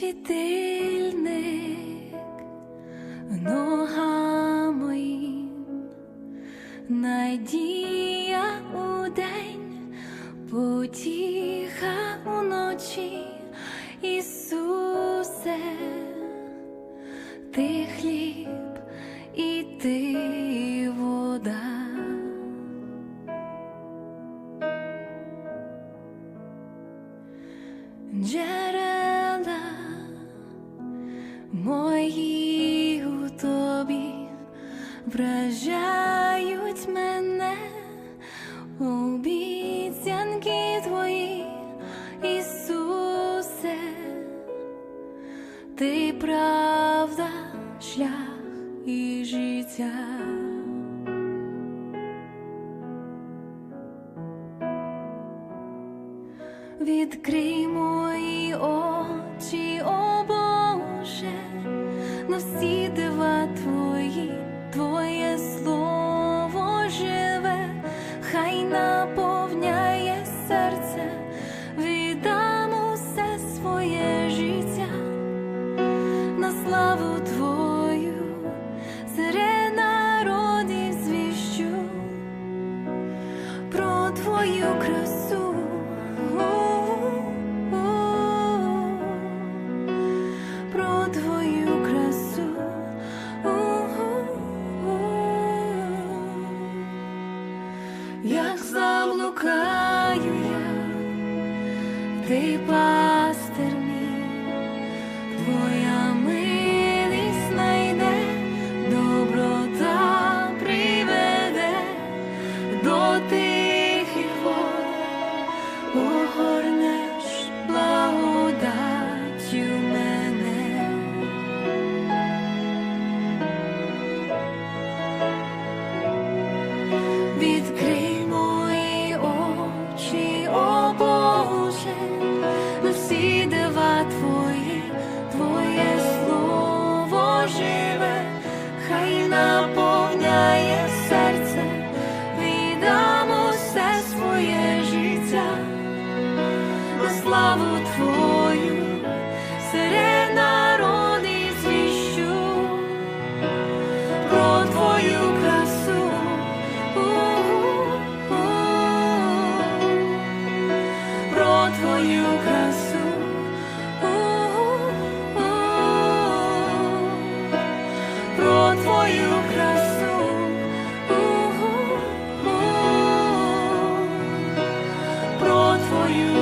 світильник нога моїм, надія у день, потіха уночі, Ісусе, ти хліб і ти вода. Джерела мої у тобі вражають мене обіцянки твої, Ісусе, ти правда, шлях і життя. Відкрий мої очі, о Боже, всі дива твої, Твоє слово живе, хай наповняє серце, заблукаю я, ти пастир славу Твою, серед народів звіщу про твою красу. Твою красу. У-у-у. Про твою красу. У-у-у. Про твою красу.